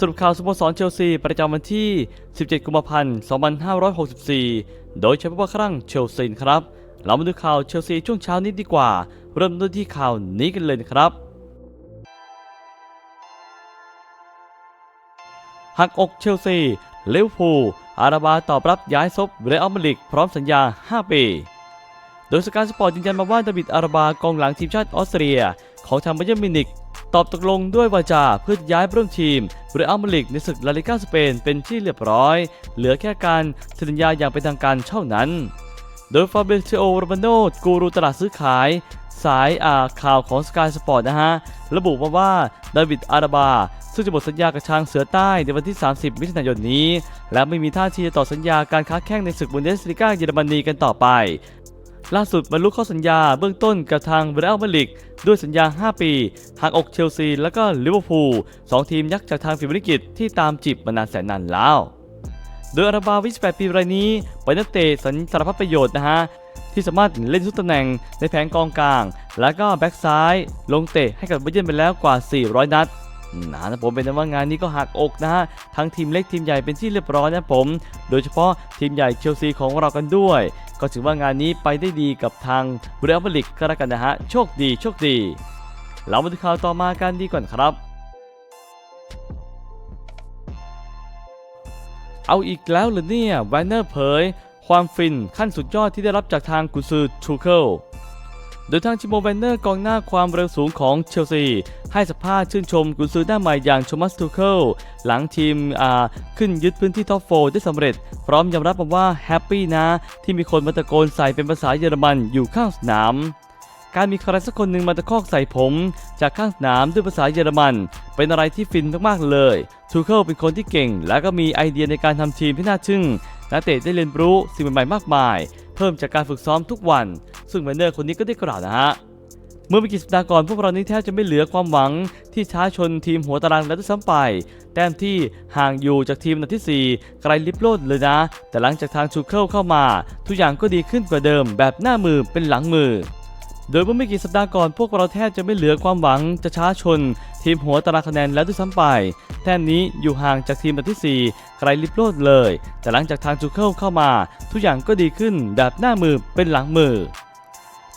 สรุปข่าวสโมสรเชลซีประจำวันที่ 17 กุมภาพันธ์ 2564 โดยใช้ผู้ว่าครั่งเชลซีครับ เรามาดูข่าวเชลซีช่วงเช้านี้ดีกว่า เริ่มต้นที่ข่าวนี้กันเลยครับหักอกเชลซีเลเวอร์พูอาราบาตอบรับย้ายซบเรอัลมาดริกพร้อมสัญญา 5 ปี โดยสกายสปอร์ตยืนยันมาว่าดาวิดอาราบากองหลังทีมชาติออสเตรีย ของทางบาเยิร์มิวนิก ตอบตกลงด้วยวาจาเพื่อย้ายร่วมทีมเรอัลมาดริกในศึกลาลิก้าสเปนเป็นที่เรียบร้อย เหลือแค่การเซ็นสัญญาอย่างเป็นทางการเท่านั้น โดยฟาเบซิโอโรมาโนกูรูตลาดซื้อขาย สายอ่าข่าวของสกายสปอร์ตนะฮะ ระบุมาว่าดาวิดอาราบา ซึ่งจะหมดสัญญากับช้างเสือใต้ในวันที่ 30 มิถุนายนนี้ และไม่มีท่าทีจะต่อสัญญาการค้าแข่งในศึกบุนเดสลิก้าเยอรมนีกันต่อไป ล่าสุดบรรลุข้อสัญญาเบื้องต้นกับทางเรอัลมาดริกด้วยสัญญา 5 ปี หากอกเชลซี และก็ลิเวอร์พูลสองทีมยักษ์จากทางฟิบริกิตที่ตามจีบมานานแสนนานแล้ว โดยอาราบาวิส8ปีรายนี้เป็นนักเตะสัญสารพัดประโยชน์นะฮะที่สามารถเล่นทุกตำแหน่งในแผงกองกลาง และก็แบ็กซ้าย ลงเตะให้กับเบาเยิร์นไปแล้วกว่า 400 นัดนะผมเป็นนะว่างานนี้ก็หักอกนะฮะทั้งทีมเล็กทีมใหญ่เป็นที่เรียบร้อยนะผม โดยเฉพาะทีมใหญ่เชลซีของเรากันด้วย ก็ถือว่างานนี้ไปได้ดีกับทางเรอัลมาดริกก็แล้วกันนะฮะ โชคดีโชคดี เรามาดูข่าวต่อมากันดีก่อนครับ เอาอีกแล้วเหรอเนี่ยแวนเนอร์เผย ความฟินขั้นสุดยอดที่ได้รับจากทางกุซือทูเคิล โดยทางชิโมแวนเนอร์กองหน้าความเร็วสูงของเชลซี ให้สัมภาษณ์ชื่นชมกุนซือหน้าใหม่อย่างโทมัสทูเคิลหลังทีมขึ้นยึดพื้นที่ท็อปโฟได้สำเร็จ พร้อมยอมรับว่าแฮปปี้นะ ที่มีคนมาตะโกนใส่เป็นภาษาเยอรมันอยู่ข้างสนาม การมีใครสักคนหนึ่งมาตะคอกใส่ผม จากข้างสนามด้วยภาษาเยอรมัน เป็นอะไรที่ฟินมากๆเลยทูเคิลเป็นคนที่เก่ง และก็มีไอเดียในการทำทีมที่น่าทึ่งนักเตะได้เรียนรู้สิ่งใหม่ๆมากมาย เพิ่มจากการฝึกซ้อมทุกวัน ซึ่งแมนเนอร์คนนี้ก็ได้กล่าวนะฮะเมื่อไม่กี่สัปดาห์ก่อนพวกเรานี้แทบจะไม่เหลือความหวังที่ท้าชนทีมหัวตารางแล้วด้วยซ้ำไป แต้มที่ห่างอยู่จากทีมอันดับที่ 4 ไกลลิบโลดเลยนะ แต่หลังจากทางชูเคิลเข้ามา ทุกอย่างก็ดีขึ้นกว่าเดิมแบบหน้ามือเป็นหลังมือ โดยเมื่อไม่กี่สัปดาห์ก่อนพวกเราแทบจะไม่เหลือความหวังจะช้าชน ทีมหัวตารางคะแนนแล้วด้วยซ้ำไป แต้มนี้อยู่ห่างจากทีมอันดับที่4ไกลลิบโลดเลย แต่หลังจากทางจูเคิลเข้ามา ทุกอย่างก็ดีขึ้นแบบหน้ามือเป็นหลังมือ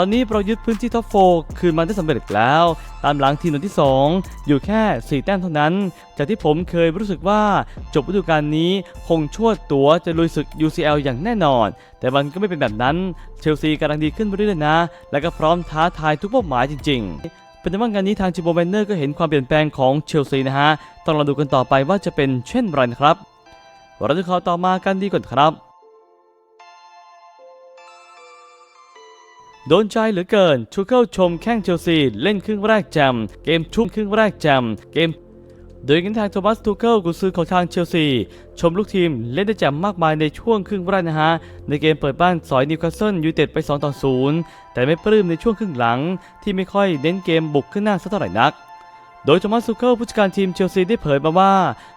ตอนนี้เรายึดพื้นที่ท็อปโฟคืนมาได้สำเร็จแล้ว ตามหลังทีมอันที่ 2 อยู่แค่ 4 แต้มเท่านั้น จากที่ผมเคยรู้สึกว่าจบฤดูกาลนี้คงชวดตัวจะลุยศึก UCL อย่างแน่นอน แต่มันก็ไม่เป็นแบบนั้น เชลซีกำลังดีขึ้นเรื่อยๆนะ และก็พร้อมท้าทายทุกเป้าหมายจริง ๆเป็นแต่ว่างานนี้ทางจิโบแมนเนอร์ก็เห็นความเปลี่ยนแปลงของเชลซีนะฮะ ต้องรอดูกันต่อไปว่าจะเป็นเช่นไรนะครับเราจะข่าวต่อมากันดีก่อนครับ โดนใจเหลือเกินทูเกิลชมแข้งเชลซี เล่นครึ่งแรกแจมเกมชุ่มครึ่งแรกแจมเกมโดยกันทางโทมัสทูเคิลกุนซือของทางเชลซี ชมลูกทีมเล่นได้แจ่มมากมายในช่วงครึ่งแรกนะฮะ ในเกมเปิดบ้านสอยนิวคาสเซิลยูเต็ดไป2ต่อ0แต่ไม่ปลื้มในช่วงครึ่งหลัง ที่ไม่ค่อยเน้นเกมบุกขึ้นหน้าสักเท่าไหร่นัก โดยโทมัสทูเคิลผู้จัดการทีมเชลซีได้เผยมาว่า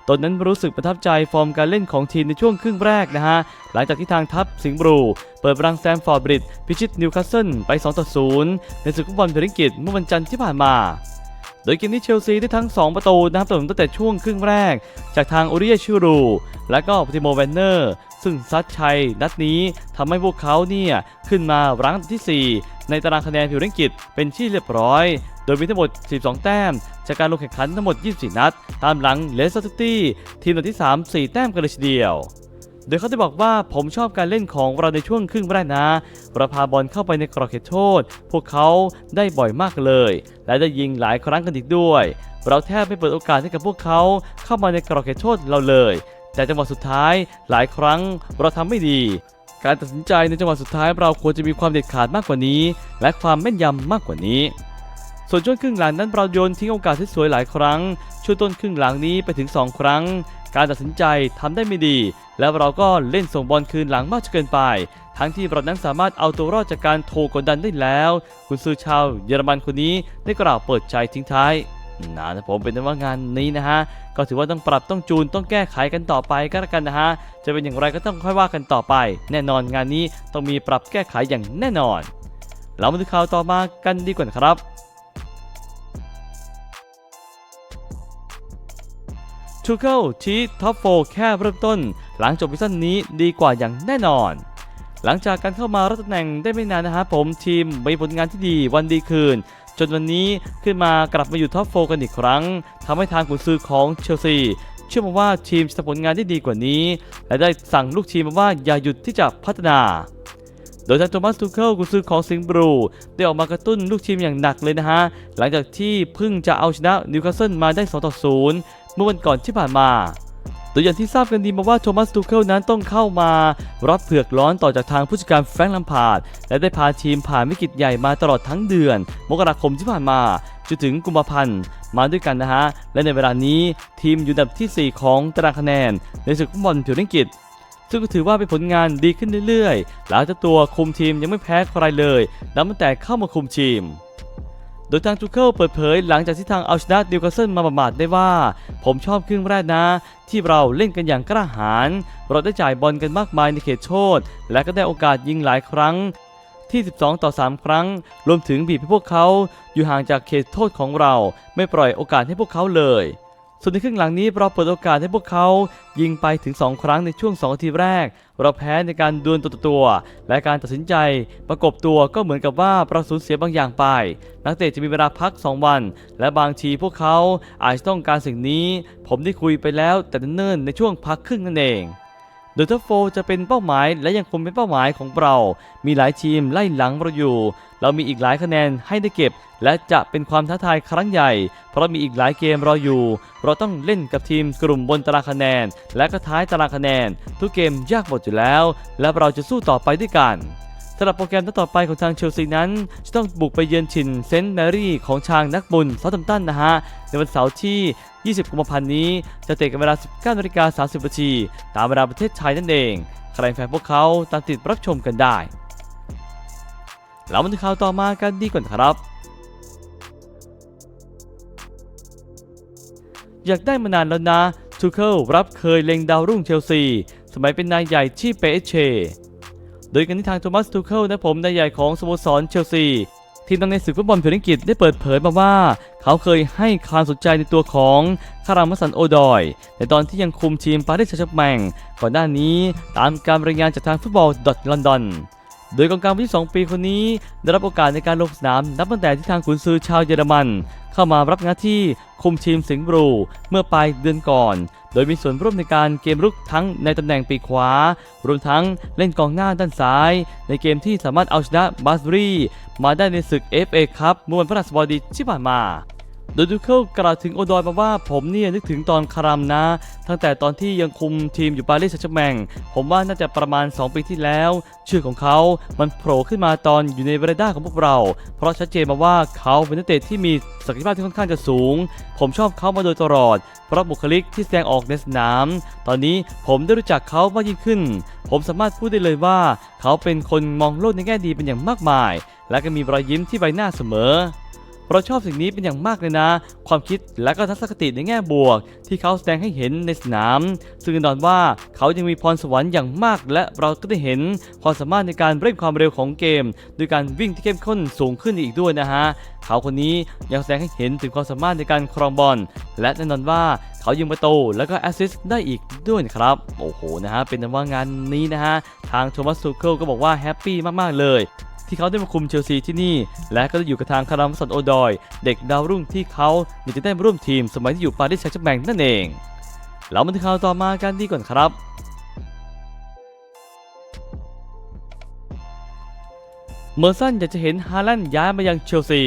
ตนนั้นรู้สึกประทับใจฟอร์มการเล่นของทีมในช่วงครึ่งแรกนะฮะ หลังจากที่ทางทัพสิงห์บลู เปิดรังแซมฟอร์ดบริดพิชิตนิวคาสเซิลไป 2 ต่อ 0 ในศึกฟุตบอลพรีเมียร์ลีกเมื่อวันจันทร์ที่ผ่านมา โดยเกมนี้เชลซีได้ทั้ง 2 ประตูนะครับตั้งแต่ช่วงครึ่งแรก จากทางโอริเอชูรู และก็พติโมแวนเนอร์ ซึ่งซัดชัยนัดนี้ทำให้พวกเขาเนี่ยขึ้นมารั้งที่ 4 ในตารางคะแนนพิวเรนกิตเป็นที่เรียบร้อย โดยมีทั้งหมด 12 แต้ม จากการลงแข่งขันทั้งหมด 24 นัด ตามหลังเลสเตอร์ซิตี้ทีมอันดับที่ 3 4 แต้มกันเลยทีเดียว โดยเขาได้บอกว่าผมชอบการเล่นของเราในช่วงครึ่งแรกนะเราพาบอลเข้าไปในกรอบเขตโทษ พวกเขาได้บ่อยมากเลย และได้ยิงหลายครั้งกันอีกด้วย เราแทบไม่เปิดโอกาสให้กับพวกเขาเข้ามาในกรอบเขตโทษเราเลย แต่จังหวะสุดท้ายหลายครั้งเราทำไม่ดีการตัดสินใจในจังหวะสุดท้ายเราควรจะมีความเด็ดขาดมากกว่านี้ และความแม่นยำมากกว่านี้ ส่วนช่วงครึ่งหลังนั้นเราโยนทิ้งโอกาสที่สวยหลายครั้ง ช่วงต้นครึ่งหลังนี้ไปถึง 2 ครั้ง การตัดสินใจทำได้ไม่ดี แล้วเราก็เล่นส่งบอลคืนหลังมากจนเกินไป ทั้งที่เรานั้นสามารถเอาตัวรอดจากการโทกดดันได้แล้ว คุณซื้อชาวเยอรมันคนนี้ได้กล่าวเปิดใจทิ้งท้ายนะผมเป็นว่างานนี้นะฮะ ก็ถือว่าต้องปรับต้องจูนต้องแก้ไขกันต่อไปก็แล้วกันนะฮะ จะเป็นอย่างไรก็ต้องค่อยว่ากันต่อไป แน่นอนงานนี้ต้องมีปรับแก้ไขอย่างแน่นอน เรามาดูข่าวต่อมากันดีกว่านะครับ ชูเคิลชี้ท็อปโฟแค่เริ่มต้น หลังจบซีซั่นนี้ดีกว่าอย่างแน่นอน หลังจากการเข้ามารับตำแหน่งได้ไม่นานนะครับผมทีมมีผลงานที่ดีวันดีคืน จนวันนี้ขึ้นมากลับมาอยู่ท็อปโฟกันอีกครั้งทำให้ทางกุนซือของเชลซีเชื่อมาว่าทีมจะทำผลงานได้ดีกว่านี้ และได้สั่งลูกทีมมาว่าอย่าหยุดที่จะพัฒนาโดยทางโทมัสทูเคิลกุนซือของสิงห์บลูได้ออกมากระตุ้นลูกทีมอย่างหนักเลยนะฮะ หลังจากที่เพิ่งจะเอาชนะนิวคาสเซิลมาได้ 2 ต่อ 0 เมื่อวันก่อนที่ผ่านมาโดยอย่างที่ทราบกันดีมาว่าโทมัสทูเคิลนั้นต้องเข้ามารับเผือกร้อนต่อจากทางผู้จัดการแฟรงค์ลัมพาร์ดและได้พาทีมผ่านวิกฤตใหญ่มาตลอดทั้งเดือน มกราคมที่ผ่านมาจนถึงกุมภาพันธ์มาด้วยกันนะฮะ และในเวลานี้ทีมอยู่อันดับทีสี่4 ของตารางคะแนน ในศึกฟุตบอลผิวอังกฤษ ซึ่งก็ถือว่าเป็นผลงานดีขึ้นเรื่อยๆ หลังจากตัวคุมทีมยังไม่แพ้ใครเลยนับตั้งแต่เข้ามาคุมทีม โดยทางทูเคิลเปิดเผยหลังจากที่ทางเอาชนะดิวคาสเซิลมาบำบัดได้ว่า ผมชอบครึ่งแรกนะ ที่เราเล่นกันอย่างกระหายเราได้จ่ายบอลกันมากมายในเขตโทษและก็ได้โอกาสยิงหลายครั้งที่ 12 ต่อ 3 ครั้ง รวมถึงบีบให้พวกเขาอยู่ห่างจากเขตโทษของเรา ไม่ปล่อยโอกาสให้พวกเขาเลย ส่วนในครึ่งหลังนี้เราเปิดโอกาสให้พวกเขายิงไปถึง 2 ครั้งในช่วง2นาทีแรก เราแพ้ในการดวลตัวต่อตัว และการตัดสินใจประกบตัวก็เหมือนกับว่าเราสูญเสียบางอย่างไป นักเตะจะมีเวลาพัก 2 วัน และบางทีพวกเขาอาจจะต้องการสิ่งนี้ ผมได้คุยไปแล้วแต่เนิ่นในช่วงพักครึ่งนั่นเอง โดยทัฟโฟจะเป็นเป้าหมายและยังคงเป็นเป้าหมายของเรา มีหลายทีมไล่หลังเราอยู่ เรามีอีกหลายคะแนนให้ได้เก็บ และจะเป็นความท้าทายครั้งใหญ่ เพราะมีอีกหลายเกมรออยู่ เราต้องเล่นกับทีมกลุ่มบนตารางคะแนน และก็ท้ายตารางคะแนน ทุกเกมยากหมดอยู่แล้ว และเราจะสู้ต่อไปด้วยกันสำหรับโปรแกรมต่อไปของทางเชลซีนั้น จะต้องบุกไปเยือนถิ่นเซนต์แมรี่ของชางนักบุญเซาท์แฮมตันนะฮะ ในวันเสาร์ที่ 20 กุมภาพันธ์นี้ จะเตะกันเวลา 19นาฬิกา30นาทีตามเวลาประเทศไทยนั่นเอง ใครแฟนพวกเขาตามติดรับชมกันได้ แล้วมาถึงข่าวต่อมากันดีกว่าครับ อยากได้มานานแล้วนะทูเคิลรับเคยเล็งดาวรุ่งเชลซี สมัยเป็นนายใหญ่ที่เปเชโดยกันที่ทางโทมัสทูเคิลนะผมนายใหญ่ของสโมสรเชลซี ทีมดังในศึกฟุตบอลพรีเมียร์ลีกได้เปิดเผยมาว่า เขาเคยให้ความสนใจในตัวของคารามัสันโอดอย ในตอนที่ยังคุมทีมปารีสแซงต์แชร์แมงก่อนหน้านี้ตามการรายงานจากทางฟุตบอลดอทลอนดอนโดยกองกลางวัย22ปีคนนี้ได้รับโอกาสในการลงสนามนับตั้งแต่ที่ทางขุนซือชาวเยอรมัน เข้ามารับหน้าที่คุมทีมสิงห์บลูเมื่อปลายเดือนก่อน โดยมีส่วนร่วมในการเกมรุกทั้งในตำแหน่งปีกขวารวมทั้งเล่นกองหน้าด้านซ้าย ในเกมที่สามารถเอาชนะบาสบรีมาได้ในศึก FA ครับเมื่อวันพฤหัสบดีที่ผ่านมา โดยดูเคิลกล่าวถึงโอดอยมาว่าผมเนี่ยนึกถึงตอนคารามนะ ตั้งแต่ตอนที่ยังคุมทีมอยู่ปารีสแซงต์แชร์แมงผมว่าน่าจะประมาณ 2 ปีที่แล้ว ชื่อของเขา มันโผล่ขึ้นมาตอนอยู่ในเรดาร์ของพวกเรา เพราะชัดเจนมาว่าเขาเป็นนักเตะที่มีศักยภาพที่ค่อนข้างจะสูง ผมชอบเขามาโดยตลอด เพราะบุคลิกที่แสดงออกในสนาม ตอนนี้ผมได้รู้จักเขามากยิ่งขึ้น ผมสามารถพูดได้เลยว่า เขาเป็นคนมองโลกในแง่ดีเป็นอย่างมากมาย และก็มีรอยยิ้มที่ใบหน้าเสมอ เราชอบสิ่งนี้เป็นอย่างมากเลยนะ ความคิดและก็ทัศนคติในแง่บวก ที่เขาแสดงให้เห็นในสนาม ซึ่งแน่นอนว่าเขายังมีพรสวรรค์อย่างมาก และเราก็ได้เห็นความสามารถในการเร่งความเร็วของเกม โดยการวิ่งที่เข้มข้นสูงขึ้นอีกด้วยนะฮะเขาคนนี้ยังแสดงให้เห็นถึงความสามารถในการครองบอลและแน่นอนว่าเขายิงประตูและก็แอสซิสต์ได้อีกด้วยนะครับ โอ้โหนะฮะเป็นนว่างานนี้นะฮะทางโทมัสซูเคิลก็บอกว่าแฮปปี้มากๆเลย ที่เขาได้มาคุมเชลซีที่นี่ และก็ได้อยู่กับทางคารามสันโอดอย เด็กดาวรุ่งที่เขาอยากจะได้มาร่วมทีมสมัยที่อยู่ปารีสแซงต์แชร์กแมงนั่นเองเรามาถึงข่าวต่อมากันดีก่อนครับเมอร์สันอยากจะเห็นฮาลันย้ายมายังเชลซี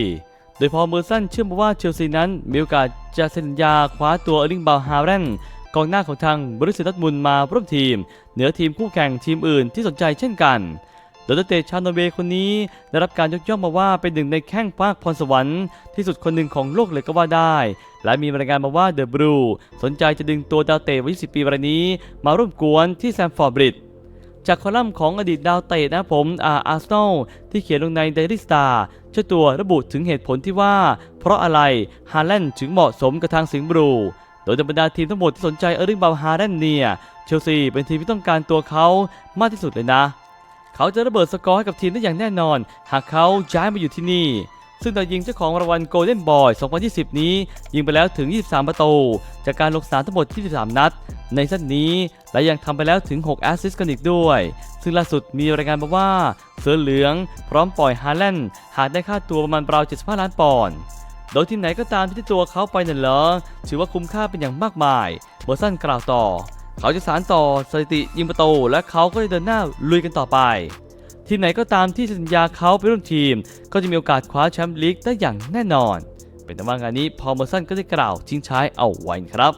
โดยพอเมอร์สันเชื่อมาว่าเชลซีนั้นมีโอกาสจะเซ็นสัญญาคว้าตัวเอลิงบาฮาแลนกองหน้าของทางบริษัทดัตมุนมาร่วมทีม เหนือทีมคู่แข่งทีมอื่นที่สนใจเช่นกัน โดยนักเตะชาวนอร์เวย์คนนี้ได้รับการยกย่องมาว่าเป็นหนึ่งในแข้งปากพรสวรรค์ที่สุดคนหนึ่งของโลกเลยก็ว่าได้ และมีรายงานมาว่าเดอะบรูสนใจจะดึงตัวดาวเตะวัย20ปีรายนี้ มาร่วมกวนที่แซมฟอร์ดบริดจากคอลัมน์ของอดีตดาวเตะนะผมอาอาร์เซนอลที่เขียนลงใน Daily Star เจ้าตัวระบุถึงเหตุผลที่ว่า เพราะอะไรฮาแลนด์ถึงเหมาะสมกับทางสิงห์บลูโดยในบรรดาทีมทั้งหมดที่สนใจเออร์ลิงบาวฮาแลนด์เนี่ยเชลซีเป็นทีมที่ต้องการตัวเขามากที่สุดเลยนะ เขาจะระเบิดสกอร์ให้กับทีมได้อย่างแน่นอน หากเขาย้ายมาอยู่ที่นี่ ซึ่งดาวยิงเจ้าของรางวัลโกลเด้นบอย 2020 นี้ ยิงไปแล้วถึง 23 ประตู จากการลงสนามทั้งหมด 23 นัด ในซั้นนี้และยังทำไปแล้วถึง 6 แอสซิสต์กันอีกด้วย ซึ่งล่าสุดมีรายงานมาว่า เสือเหลืองพร้อมปล่อยฮาแลนด์หากได้ค่าตัวประมาณราว 75 ล้านปอนด์โดยทีมไหนก็ตามที่ตัวเขาไปนั่นเหรอถือว่าคุ้มค่าเป็นอย่างมากมาย เบอร์สันกล่าวต่อ เขาจะสานต่อสถิติยิงประตูและเขาก็จะเดินหน้าลุยกันต่อไป ทีมไหนก็ตามที่สัญญาเขาไปร่วมทีม ก็จะมีโอกาสคว้าแชมป์ลีกได้อย่างแน่นอน เป็นแต่ว่างานนี้พอลเมอร์สันก็ได้กล่าวทิ้งท้ายเอาไว้ครับ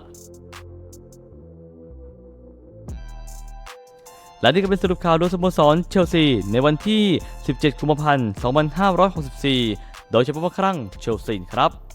และนี่ก็เป็นสรุปข่าวโดยสโมสรเชลซีในวันที่ 17 กุมภาพันธ์ 2564 โดยเฉพาะครั้งเชลซีครับ